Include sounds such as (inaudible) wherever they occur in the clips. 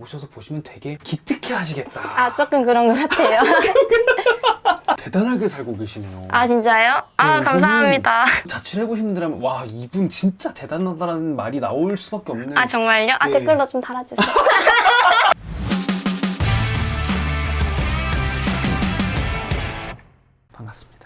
오셔서 보시면 되게 기특해 하시겠다. 아 조금 그런 것 같아요. (laughs) 대단하게 살고 계시네요. 아 진짜요? 아 네, 감사합니다. 자취를 해보신 분들하면 와 이분 진짜 대단하다는 말이 나올 수밖에 없는 아 정말요? 아 네. 댓글로 좀 달아주세요. (laughs)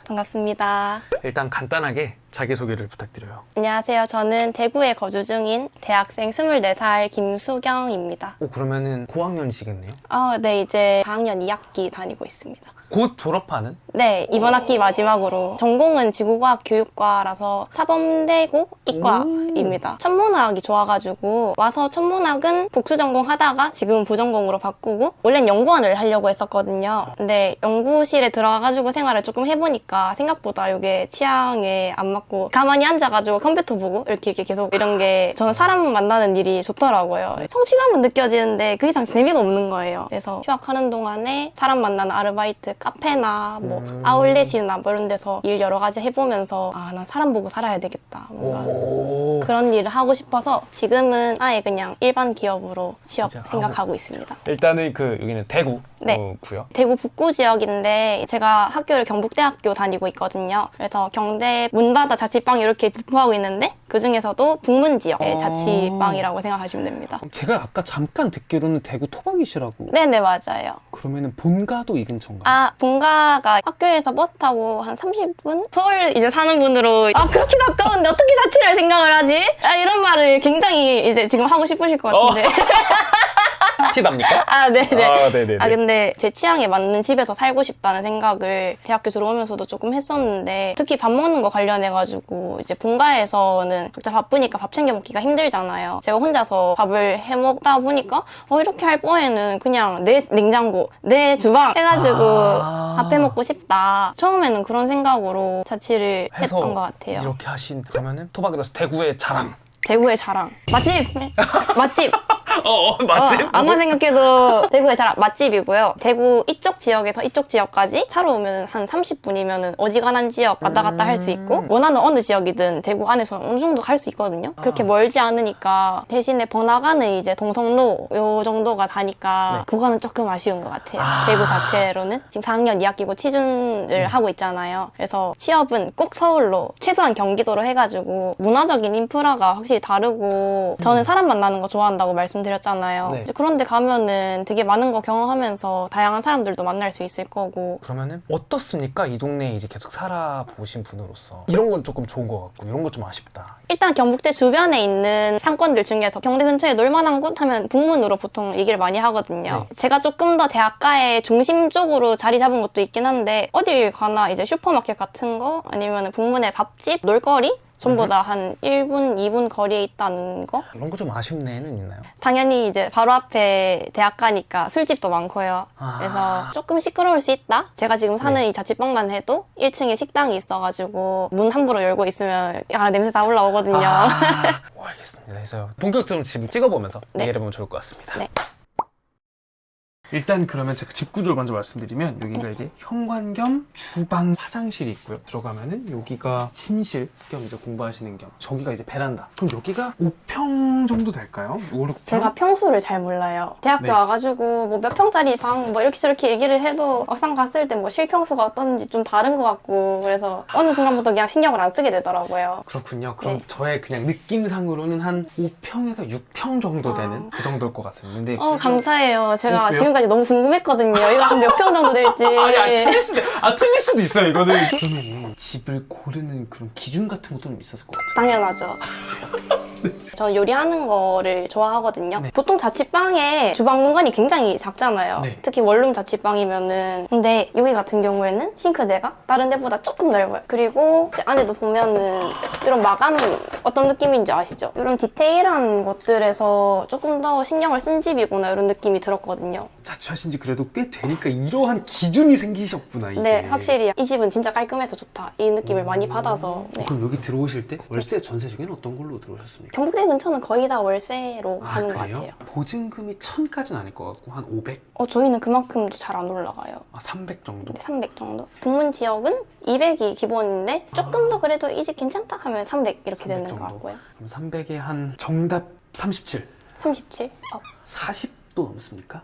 반갑습니다. 일단 간단하게 자기소개를 부탁드려요. 안녕하세요. 저는 대구에 거주 중인 대학생 24살 김수경입니다. 오 그러면은 고학년이시겠네요. 어, 네, 이제 4학년 2학기 다니고 있습니다. 곧 졸업하는? 네, 이번 학기 마지막으로 전공은 지구과학 교육과라서 사범대고 이과입니다. 천문학이 좋아가지고 와서 천문학은 복수 전공 하다가 지금은 부전공으로 바꾸고 원래는 연구원을 하려고 했었거든요. 근데 연구실에 들어가가지고 생활을 조금 해보니까 생각보다 이게 취향에 안 맞고 가만히 앉아가지고 컴퓨터 보고 이렇게 이렇게 계속 이런 게 저는 사람 만나는 일이 좋더라고요. 성취감은 느껴지는데 그 이상 재미가 없는 거예요. 그래서 휴학하는 동안에 사람 만나는 아르바이트 카페나 뭐 음. 아울렛이나 뭐 이런 데서 일 여러 가지 해보면서 아 난 사람 보고 살아야 되겠다 뭔가 오. 그런 일을 하고 싶어서 지금은 아예 그냥 일반 기업으로 취업 진짜 생각하고 있습니다. 일단은 그 여기는 대구고요. 네. 대구 북구 지역인데 제가 학교를 경북대학교 다니고 있거든요. 그래서 경대 문바다 자취방 이렇게 분포하고 있는데 그 중에서도 북문 지역의 어. 자취방이라고 생각하시면 됩니다. 제가 아까 잠깐 듣기로는 대구 토박이시라고. 네네 맞아요. 그러면은 본가도 이 근처인가요? 아 본가가 학교에서 버스 타고 한 30분? 서울 이제 사는 분으로 아 그렇게 가까운데 어떻게 자취를 생각을 하지? 아 이런 말을 굉장히 이제 지금 하고 싶으실 것 같은데 (laughs) 티납니까? 아 네네 아, 네네네. 아 근데 제 취향에 맞는 집에서 살고 싶다는 생각을 대학교 들어오면서도 조금 했었는데 특히 밥 먹는 거 관련해 가지고 이제 본가에서는 각자 바쁘니까 밥 챙겨 먹기가 힘들잖아요. 제가 혼자서 밥을 해 먹다 보니까 어 이렇게 할 바에는 그냥 내 냉장고, 내 주방 해가지고 아. 밥 해 먹고 싶다. 처음에는 그런 생각으로 자취를 해서 했던 것 같아요. 이렇게 하신 그러면은 토박이라서 대구의 자랑. 대구의 자랑 맛집 (laughs) 맛집 어, 어 어, 아무리 생각해도 대구의 자랑 맛집이고요. 대구 이쪽 지역에서 이쪽 지역까지 차로 오면 한 30분이면 어지간한 지역 왔다 갔다 할 수 있고 음. 원하는 어느 지역이든 대구 안에서 어느 정도 갈 수 있거든요. 그렇게 멀지 않으니까 대신에 번화가는 이제 동성로 요 정도가 다니까 네. 그거는 조금 아쉬운 것 같아요. 아. 대구 자체로는 지금 4학년 2학기고 취준을 하고 있잖아요. 그래서 취업은 꼭 서울로 최소한 경기도로 해가지고 문화적인 인프라가 확실히 다르고 저는 사람 만나는 거 좋아한다고 말씀 드렸잖아요. 네. 이제 그런데 가면은 되게 많은 거 경험하면서 다양한 사람들도 만날 수 있을 거고 그러면은 어떻습니까? 이 동네에 이제 계속 살아보신 분으로서 이런 건 조금 좋은 것 같고 이런 건 좀 아쉽다. 일단 경북대 주변에 있는 상권들 중에서 경대 근처에 놀만한 곳 하면 북문으로 보통 얘기를 많이 하거든요. 네. 제가 조금 더 대학가의 중심 쪽으로 자리 잡은 것도 있긴 한데 어딜 가나 이제 슈퍼마켓 같은 거 아니면 북문의 밥집, 놀거리 전부 다 한 1분, 2분 거리에 있다는 거? 이런 거 좀 아쉽네는 있나요? 당연히 이제 바로 앞에 대학가니까 술집도 많고요. 아. 그래서 조금 시끄러울 수 있다? 제가 지금 사는 네. 이 자취방만 해도 1층에 식당이 있어가지고 문 함부로 열고 있으면 야 냄새 다 올라오거든요. 아, (laughs) 오, 알겠습니다. 그래서 본격적으로 지금 찍어보면서 네. 얘기를 해보면 좋을 것 같습니다. 네. 일단 그러면 제가 집 구조를 먼저 말씀드리면 여기가 이제 현관 겸 주방 화장실이 있고요. 들어가면은 여기가 침실 겸 이제 공부하시는 겸 저기가 이제 베란다. 그럼 여기가 5평 정도 될까요? 5, 6평? 제가 평수를 잘 몰라요. 대학교 네. 와가지고 뭐 몇 평짜리 방 뭐 이렇게 저렇게 얘기를 해도 막상 갔을 때 뭐 실평수가 어떤지 좀 다른 것 같고 그래서 어느 순간부터 그냥 신경을 안 쓰게 되더라고요. 그렇군요. 그럼 네. 저의 그냥 느낌상으로는 한 5평에서 6평 정도 되는 그 정도일 것 같은데. 어 감사해요. 제가? 지금 까지 너무 궁금했거든요. 이거 한 몇 평 정도 될지. (laughs) 아니, 아니, 틀릴 수도, 아, 틀릴 수도 있어요, 이거는. (laughs) 그러면 집을 고르는 그런 기준 같은 것도 좀 있었을 것 같아요. 당연하죠. (laughs) 저 요리하는 거를 좋아하거든요. 네. 보통 자취방에 주방 공간이 굉장히 작잖아요. 네. 특히 원룸 자취방이면은. 근데 여기 같은 경우에는 싱크대가 다른 데보다 조금 넓어요. 그리고 안에도 보면은 이런 마감 어떤 느낌인지 아시죠? 이런 디테일한 것들에서 조금 더 신경을 쓴 집이구나 이런 느낌이 들었거든요. 자취하신 지 그래도 꽤 되니까 이러한 기준이 생기셨구나, 이제. 네, 확실히 이 집은 진짜 깔끔해서 좋다. 이 느낌을 많이 받아서. 네. 그럼 여기 들어오실 때 월세 전세 중에는 어떤 걸로 들어오셨습니까? 경북대 근처는 거의 다 월세로 아, 하는 것 그래요? 같아요. 보증금이 1000까지는 아닐 것 같고, 한 500? 어, 저희는 그만큼도 잘 안 올라가요. 아, 300 정도? 300 정도. 북문 지역은 200이 기본인데 조금 더 그래도 이 집 괜찮다 하면 300 이렇게 300 되는 것 정도? 같고요. 그럼 300에 한 정답 37. 37. 어, 40또 넘습니까?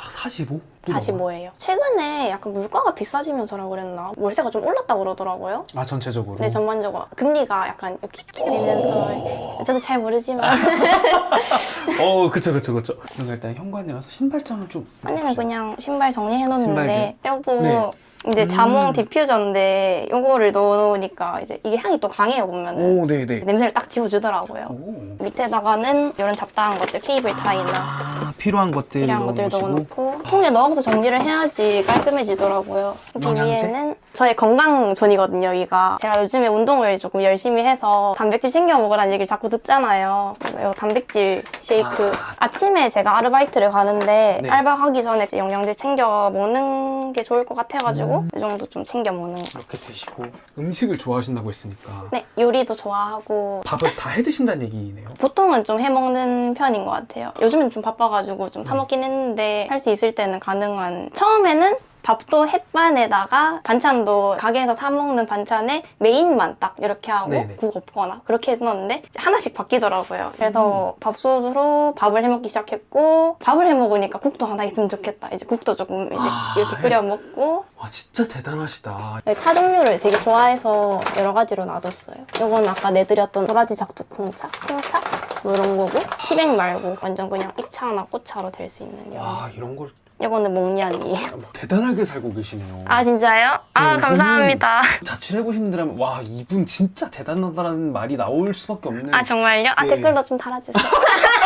아, 45? 또 45예요. 최근에 약간 물가가 비싸지면서라 그랬나? 월세가 좀 올랐다 그러더라고요. 아 전체적으로? 네, 전반적으로 금리가 약간 이렇게 되면서 저도 잘 모르지만 (laughs) 어 그쵸 그쵸 그쵸 그래서 일단 현관이라서 신발장을 좀 언니는 그냥 신발 정리해 신발들? 놓는데 요거 네. 이제 음. 자몽 디퓨저인데 요거를 넣어 놓으니까 이제 이게 향이 또 강해요 보면은 오 네네 냄새를 딱 지워주더라고요. 오. 밑에다가는 이런 잡다한 것들 케이블 타이나 아, 필요한 것들 필요한 것들 넣어놓으시고. 넣어놓고 통에 넣어서 정리를 해야지 깔끔해지더라고요. 여기 영양제? 위에는 저의 건강 존이거든요, 여기가. 제가 요즘에 운동을 조금 열심히 해서 단백질 챙겨 먹으라는 얘기를 자꾸 듣잖아요. 그래서 이 단백질 쉐이크. 아. 침에 제가 아르바이트를 가는데 네. 알바하기 전에 영양제 챙겨 먹는 게 좋을 것 같아가지고 음. 이 정도 좀 챙겨 먹는 거. 이렇게 드시고 음식을 좋아하신다고 했으니까 네, 요리도 좋아하고 밥을 다 해드신다는 얘기네요 보통은 좀 해먹는 편인 것 같아요. 요즘은 좀 바빠가지고 좀 사먹긴 했는데 할 수 있을 때는 가능한. 처음에는 밥도 햇반에다가 반찬도 가게에서 사 먹는 반찬에 메인만 딱 이렇게 하고 네네. 국 없거나 그렇게 했었는데 하나씩 바뀌더라고요. 그래서 밥솥으로 밥을 해 먹기 시작했고 밥을 해 먹으니까 국도 하나 있으면 좋겠다. 이제 국도 조금 이제 아, 이렇게 끓여 먹고 와 진짜 대단하시다 네, 차 종류를 되게 좋아해서 여러 가지로 놔뒀어요. 이건 아까 내드렸던 도라지 작두 콩차, 콩차 뭐 이런 거고 티백 말고 완전 그냥 익차나 꽃차로 될 수 있는 이런. 와 이런 걸 이거는 목련이. 뭐 대단하게 살고 계시네요 아 진짜요? 아 네, 감사합니다. 자취해보신 분들하면 와 이분 진짜 대단하다는 말이 나올 수밖에 없는 아 정말요? 아 네. 댓글로 좀 달아주세요. (laughs)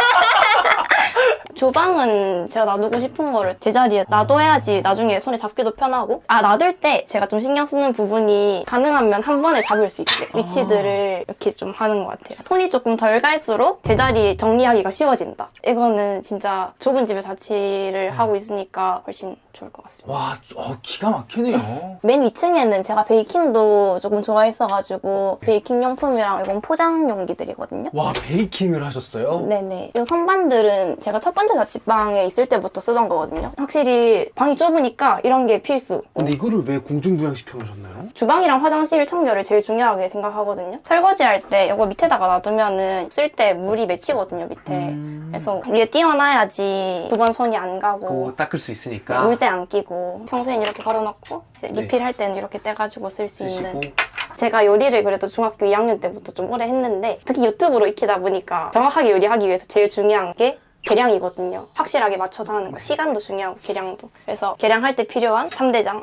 주방은 제가 놔두고 싶은 거를 제자리에 놔둬야지 나중에 손에 잡기도 편하고. 아 놔둘 때 제가 좀 신경 쓰는 부분이 가능하면 한 번에 잡을 수 있게 위치들을 이렇게 좀 하는 것 같아요. 손이 조금 덜 갈수록 제자리 정리하기가 쉬워진다. 이거는 진짜 좁은 집에 자취를 하고 있으니까 훨씬 좋을 것 같습니다. 와 어, 기가 막히네요. (laughs) 맨 위층에는 제가 베이킹도 조금 좋아했어가지고 베이킹 용품이랑 이건 포장 용기들이거든요. 와 베이킹을 하셨어요? 네네. 이 선반들은 제가 첫 번째 자취방에 있을 때부터 쓰던 거거든요. 확실히 방이 좁으니까 이런 게 필수. 근데 이거를 왜 공중부양시켜 놓으셨나요? 주방이랑 화장실 청결을 제일 중요하게 생각하거든요. 설거지할 때 이거 밑에다가 놔두면은 쓸 때 물이 맺히거든요, 밑에. 음. 그래서 위에 띄워놔야지 두 번 손이 안 가고 그거 닦을 수 있으니까 물 때 안 끼고 평소엔 이렇게 걸어놓고 이제 네. 리필할 때는 이렇게 떼가지고 쓸 수 있는 쓰시고 제가 요리를 그래도 중학교 2학년 때부터 좀 오래 했는데 특히 유튜브로 익히다 보니까 정확하게 요리하기 위해서 제일 중요한 게 계량이거든요. 확실하게 맞춰서 하는 거. 시간도 중요하고 계량도. 그래서 계량할 때 필요한 3대장.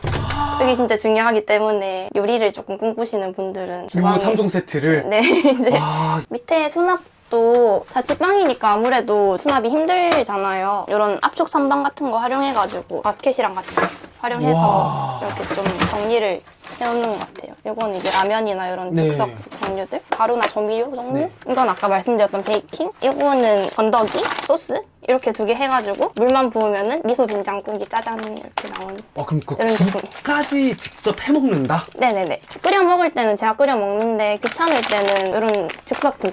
이게 진짜 중요하기 때문에 요리를 조금 꿈꾸시는 분들은 주방에- 3종 세트를 네, (laughs) 이제 와 밑에 수납 도 자취방이니까 아무래도 수납이 힘들잖아요. 이런 압축 선반 같은 거 활용해가지고 바스켓이랑 같이 활용해서 와. 이렇게 좀 정리를 해놓는 것 같아요. 이건 이제 라면이나 이런 네. 즉석 종류들, 가루나 조미료 종류. 네. 이건 아까 말씀드렸던 베이킹. 이거는 건더기, 소스. 이렇게 두 개 해가지고 물만 부으면은 미소 된장국이 짜잔 이렇게 나오는. 어, 그럼 그 이런 제품. 국까지 직접 해먹는다? 네네네. 끓여 먹을 때는 제가 끓여 먹는데 귀찮을 때는 이런 즉석 볶음.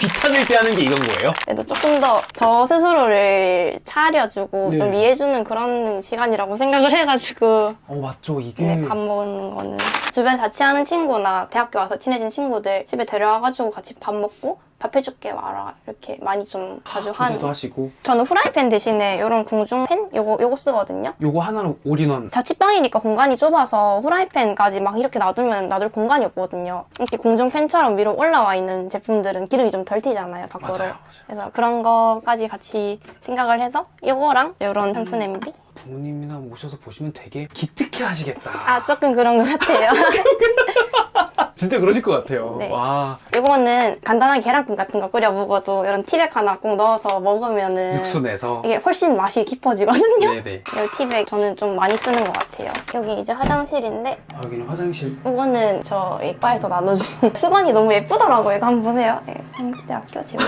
귀찮을 때 하는 게 이건 거예요? 그래도 조금 더 저 스스로를 차려주고 네. 좀 이해해주는 그런 시간이라고 생각을 해가지고 어 맞죠 이게 네, 밥 먹는 거는 주변에 자취하는 친구나 대학교 와서 친해진 친구들 집에 데려와가지고 같이 밥 먹고 밥 해줄게 와라 이렇게 많이 좀 자주 하는 초대도 하시고 저는 후라이팬 대신에 이런 궁중팬 요거 요거 쓰거든요 요거 하나로 올인원 자취방이니까 공간이 좁아서 후라이팬까지 막 이렇게 놔두면 놔둘 공간이 없거든요. 이렇게 공중팬처럼 위로 올라와 있는 제품들은 기름이 좀 덜 튀잖아요, 밖으로. 맞아요, 맞아요. 그래서 그런 거까지 같이 생각을 해서 이거랑 이런 향수 냄비? 부모님이나 모셔서 보시면 되게 기특해 하시겠다 아, 조금 그런 것 같아요. (laughs) 진짜 그러실 것 같아요 네. 와 이거는 간단하게 계란국 같은 거 끓여 먹어도 이런 티백 하나 꼭 넣어서 먹으면은 육수 내서 이게 훨씬 맛이 깊어지거든요. 네네 이 티백 저는 좀 많이 쓰는 것 같아요. 여기 이제 화장실인데 아, 여기는 화장실 이거는 저희 과에서 나눠주신 (laughs) 수건이 너무 예쁘더라고요. 이거 한번 보세요. 네, 한국대학교 지금.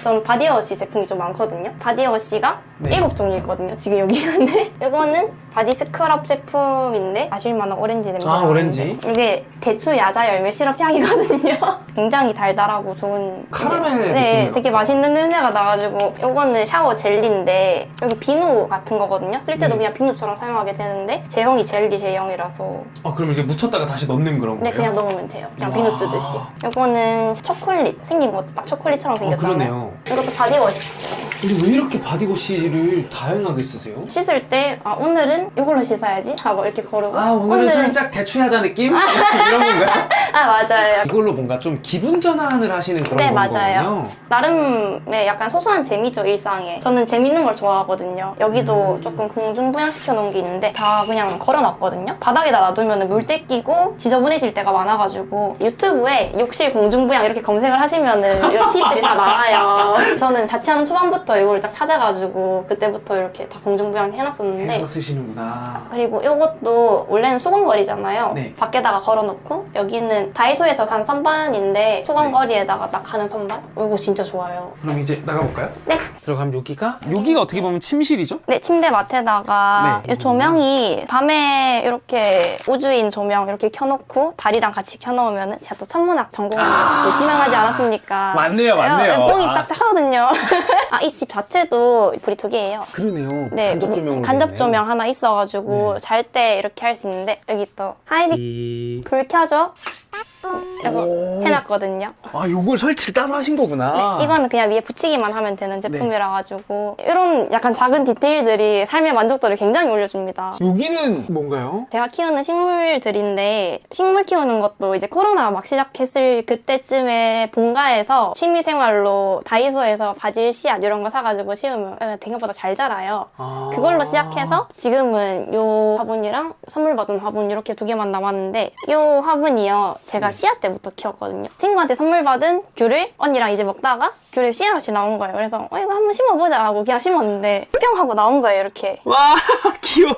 저는 바디워시 제품이 좀 많거든요. 바디워시가 네. 일곱 종류 있거든요. 지금 여기 있는데 이거는 바디 스크럽 제품인데 아실만한 오렌지 냄새. 아, 오렌지. 나는데 이게 대추 야자 열매 시럽 향이거든요. (laughs) 굉장히 달달하고 좋은 카라멜 이제- 느낌이 네, 되게. 맛있는 냄새가 나가지고 이거는 샤워 젤리인데 여기 비누 같은 거거든요. 쓸 때도 네. 그냥 비누처럼 사용하게 되는데 제형이 젤리 제형이라서 아 그럼 이제 묻혔다가 다시 넣는 그런 네 거예요? 그냥 넣으면 돼요. 그냥 와. 비누 쓰듯이. 이거는 초콜릿 생긴 것도 딱 초콜릿처럼 어, 생겼잖아요. 그러네요 이것도 바디워시. 근데 왜 이렇게 바디워시를 다양하게 쓰세요? 씻을 때 아, 오늘은 이걸로 씻어야지 하고 이렇게 거르고 아 오늘은 살짝 대추야자 느낌? 이런 건가요? 아 맞아요 이걸로 뭔가 좀 기분 전환을 하시는 그런 네, 거거든요. 맞아요. 나름의 약간 소소한 재미죠 일상에 저는 재밌는 걸 좋아하거든요 여기도 음. 조금 공중 부양 시켜 놓은 게 있는데 다 그냥 걸어놨거든요 바닥에다 놔두면 물때 끼고 지저분해질 때가 많아가지고 유튜브에 욕실 공중 부양 이렇게 검색을 하시면은 이 (laughs) 팁들이 다 나와요 저는 자취하는 초반부터 이걸 딱 찾아가지고 그때부터 이렇게 다 공중 부양 해놨었는데 해서 쓰시는구나. 그리고 이것도 원래는 수건거리잖아요. 네. 밖에다가 걸어놓고 여기는 다이소에서 산 선반인데 수건거리에다가 딱 하는 선반. 이거 진짜 좋아요. 그럼 이제 나가볼까요? 네. 들어가면 여기가 여기가 어떻게 보면 침실이죠? 네, 침대 맡에다가 네. 이 조명이 밤에 이렇게 우주인 조명 이렇게 켜놓고 다리랑 같이 켜놓으면 제가 또 천문학 전공을 지망하지 않았습니까? 아. 맞네요, 맞네요. 뽕이 아. 딱딱하거든요. 아, 이 집 자체도 불이 두 개예요. 그러네요. 네, 간접 조명으로. 간접 조명 하나 있어가지고 네. 잘때 이렇게 할 수 있는데 여기 또 하이빅 이... 불 켜줘. 이거 오. 해놨거든요. 아 요걸 설치를 따로 하신 거구나. 네, 이거는 그냥 위에 붙이기만 하면 되는 제품이라 가지고 이런 약간 작은 디테일들이 삶의 만족도를 굉장히 올려줍니다. 여기는 뭔가요? 제가 키우는 식물들인데 식물 키우는 것도 이제 코로나 막 시작했을 그때쯤에 본가에서 취미생활로 다이소에서 바질 씨앗 이런 거 사가지고 심으면 생각보다 잘 자라요. 아... 그걸로 시작해서 지금은 요 화분이랑 선물 받은 화분 이렇게 두 개만 남았는데 요 화분이요 제가 네. 씨앗 때 부터 키웠거든요. 친구한테 선물 받은 귤을 언니랑 이제 먹다가 귤에 씨앗이 나온 거예요 그래서 어 이거 한번 심어보자 하고 그냥 심었는데 뿅 하고 나온 거예요 이렇게 와 (laughs) 귀여워.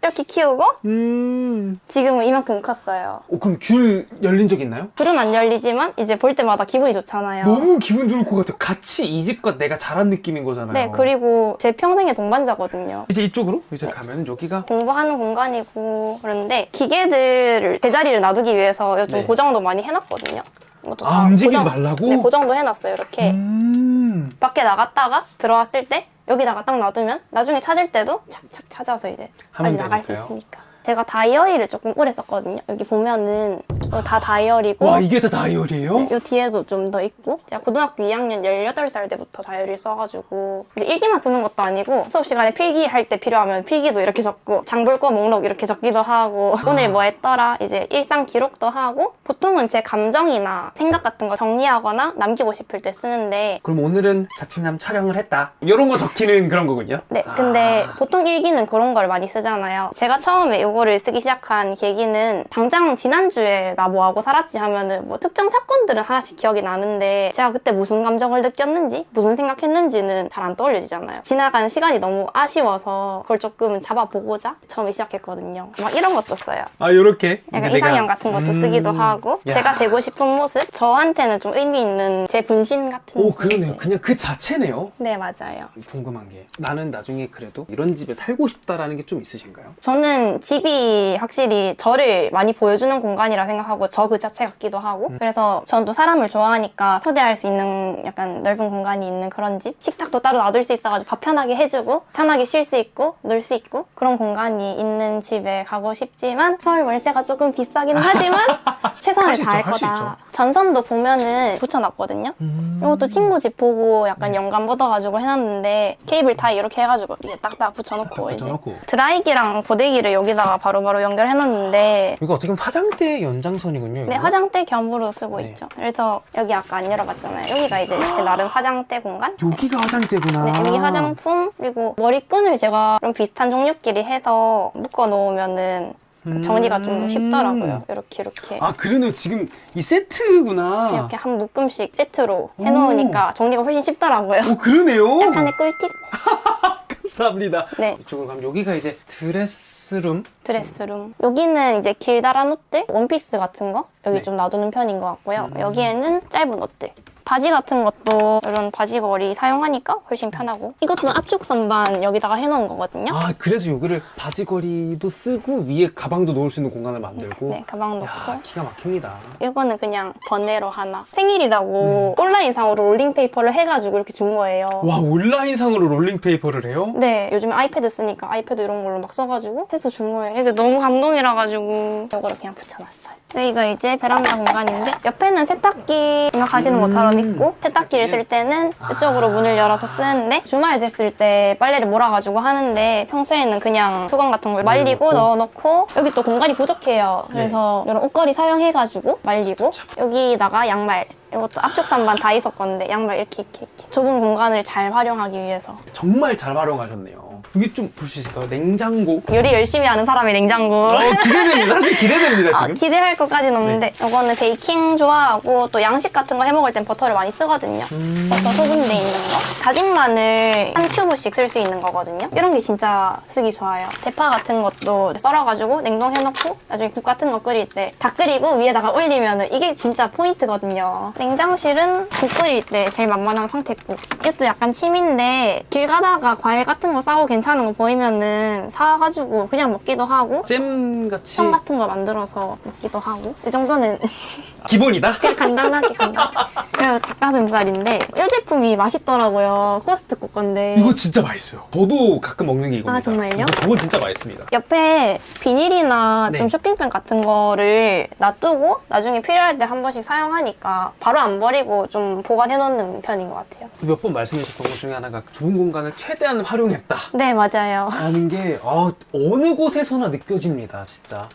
이렇게 키우고 음. 지금은 이만큼 컸어요 어, 그럼 귤 열린 적 있나요? 귤은 안 열리지만 이제 볼 때마다 기분이 좋잖아요 너무 기분 좋을 것 같아요. 같이 이 집과 내가 자란 느낌인 거잖아요. 네 그리고 제 평생의 동반자거든요 이제 이쪽으로 이제 가면 여기가 공부하는 공간이고 그런데 기계들을 제자리를 놔두기 위해서 요즘 네. 고정도 많이 해놨거든요. 이것도 아, 움직이지 말라고? 네, 고정도 해놨어요. 이렇게 음. 밖에 나갔다가 들어왔을 때 여기다가 딱 놔두면 나중에 찾을 때도 착착 찾아서 이제 빨리 하면 나갈 수 되니까요. 있으니까. 제가 다이어리를 조금 오래 썼거든요. 여기 보면은 이거 다 다이어리고 와 이게 다 다이어리예요? 요 뒤에도 좀 더 있고 제가 고등학교 2학년 18살 때부터 다이어리를 써가지고 근데 일기만 쓰는 것도 아니고 수업 시간에 필기할 때 필요하면 필기도 이렇게 적고 장 볼 거 목록 이렇게 적기도 하고 오늘 뭐 했더라 이제 일상 기록도 하고 보통은 제 감정이나 생각 같은 거 정리하거나 남기고 싶을 때 쓰는데 그럼 오늘은 자취남 촬영을 했다. 이런 거 적히는 그런 거군요. 네, 근데 아. 보통 일기는 그런 걸 많이 쓰잖아요. 제가 처음에 요거 를 쓰기 시작한 계기는 당장 지난주에 나 뭐하고 살았지 하면은 뭐 특정 사건들은 하나씩 기억이 나는데 제가 그때 무슨 감정을 느꼈는지 무슨 생각했는지는 잘 안 떠올려지잖아요. 지나간 시간이 너무 아쉬워서 그걸 조금 잡아보고자 처음에 시작했거든요. 막 이런 것도 써요. 아 요렇게 약간 내가- 이상형 같은 것도 음. 쓰기도 하고 야. 제가 되고 싶은 모습 저한테는 좀 의미 있는 제 분신 같은 오 그러네요. 모습. 그냥 그 자체네요. 네 맞아요. 궁금한 게 나는 나중에 그래도 이런 집에 살고 싶다라는 게 좀 있으신가요? 저는 집이 확실히 저를 많이 보여주는 공간이라 생각하고 저 그 자체 같기도 하고 음. 그래서 전또 사람을 좋아하니까 초대할 수 있는 약간 넓은 공간이 있는 그런 집 식탁도 따로 놔둘 수 있어가지고 밥 편하게 해주고 편하게 쉴 수 있고 놀 수 있고 그런 공간이 있는 집에 가고 싶지만 서울 월세가 조금 비싸긴 하지만 (laughs) 최선을 다할 할수 거다 있죠. 전선도 보면은 붙여놨거든요 음. 이것도 친구 집 보고 약간 네. 영감 받아가지고 해놨는데 케이블 타이 이렇게 해가지고 이게 딱딱 붙여놓고 이제 붙여놓고 드라이기랑 고데기를 여기다가 바로바로 연결해놨는데 이거 어떻게 보면 화장대 연장선이군요. 네, 이거? 화장대 겸으로 쓰고 네. 있죠. 그래서 여기 아까 안 열어봤잖아요. 여기가 이제 제 나름 화장대 공간? 여기가 화장대구나. 네, 여기 화장품 그리고 머리끈을 제가 좀 비슷한 종류끼리 해서 묶어 놓으면은 정리가 좀 쉽더라고요. 이렇게 이렇게 음. 아 그러네요. 지금 이 세트구나. 이렇게 한 묶음씩 세트로 해놓으니까 정리가 훨씬 쉽더라고요. 오 그러네요. 약간의 꿀팁? (laughs) 감사합니다. 네. 이쪽으로 가면 여기가 이제 드레스룸. 드레스룸. 여기는 이제 길다란 옷들, 원피스 같은 거 여기 네. 좀 놔두는 편인 것 같고요. 음. 여기에는 짧은 옷들. 바지 같은 것도 이런 바지걸이 사용하니까 훨씬 편하고 이것도 압축 선반 여기다가 해놓은 거거든요. 아 그래서 여기를 바지걸이도 쓰고 위에 가방도 넣을 수 있는 공간을 만들고. 네, 가방 넣고 야 기가 막힙니다. 이거는 그냥 번외로 하나 생일이라고 온라인상으로 롤링페이퍼를 해가지고 이렇게 준 거예요. 와 온라인상으로 롤링페이퍼를 해요? 네, 요즘에 아이패드 쓰니까 아이패드 이런 걸로 막 써가지고 해서 준 거예요. 이게 너무 감동이라 가지고 이거를 그냥 붙여놨어요. 여기가 이제 베란다 공간인데 옆에는 세탁기 생각하시는 것처럼 있고 세탁기를 쓸 때는 이쪽으로 문을 열어서 쓰는데 주말 됐을 때 빨래를 몰아가지고 하는데 평소에는 그냥 수건 같은 걸 말리고 넣어놓고 여기 또 공간이 부족해요. 그래서 이런 옷걸이 사용해가지고 말리고 여기다가 양말 이것도 압축 선반 다 있었 건데 양말 이렇게 이렇게 이렇게 좁은 공간을 잘 활용하기 위해서. 정말 잘 활용하셨네요. 여기 좀 볼 수 있을까요? 냉장고. 요리 열심히 하는 사람의 냉장고. 어, 기대됩니다. 사실 기대됩니다, 아, 지금. 기대할 것까지는 없는데 이거는 베이킹 좋아하고 또 양식 같은 거 해먹을 땐 버터를 많이 쓰거든요. 음. 버터 소금돼 있는 거. 다진 마늘 한 큐브씩 쓸 수 있는 거거든요. 이런 게 진짜 쓰기 좋아요. 대파 같은 것도 썰어가지고 냉동해놓고 나중에 국 같은 거 끓일 때 다 끓이고 위에다가 올리면 이게 진짜 포인트거든요. 냉장실은 국 끓일 때 제일 만만한 황태국. 이것도 약간 취미인데 길 가다가 과일 같은 거 싸고 괜찮 은 거 보이면은 사가지고 그냥 먹기도 하고 잼 같이? 청 같은 거 만들어서 먹기도 하고. 이 정도는 (laughs) 기본이다. 그냥 간단하게 (laughs) 간단하게 그리고 닭가슴살인데 이 제품이 맛있더라고요 코스트코 건데 이거 진짜 맛있어요. 저도 가끔 먹는 게 이겁니다. 아, 정말요? 저거 진짜 맛있습니다. 옆에 비닐이나 네. 좀 쇼핑백 같은 거를 놔두고 나중에 필요할 때 한 번씩 사용하니까 바로 안 버리고 좀 보관해 놓는 편인 것 같아요 몇 번 말씀해 주셨던 것 중에 하나가 좁은 공간을 최대한 활용했다. 네 맞아요 라는 게 아, 어느 곳에서나 느껴집니다, 진짜.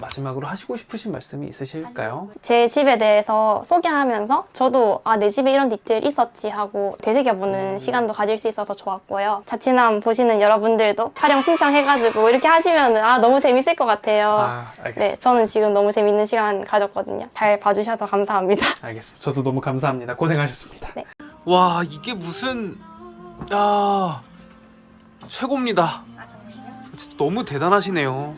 마지막으로 하시고 싶으신 말씀이 있으실까요? 제 집에 대해서 소개하면서 저도 아 내 집에 이런 디테일 있었지 하고 되새겨보는 시간도 가질 수 있어서 좋았고요. 자취남 보시는 여러분들도 촬영 신청해가지고 이렇게 하시면 아 너무 재밌을 것 같아요. 아, 알겠습니다. 네, 저는 지금 너무 재밌는 시간 가졌거든요. 잘 봐주셔서 감사합니다. (laughs) 알겠습니다. 저도 너무 감사합니다. 고생하셨습니다. 네. 와, 이게 무슨 야 최고입니다. 진짜 너무 대단하시네요.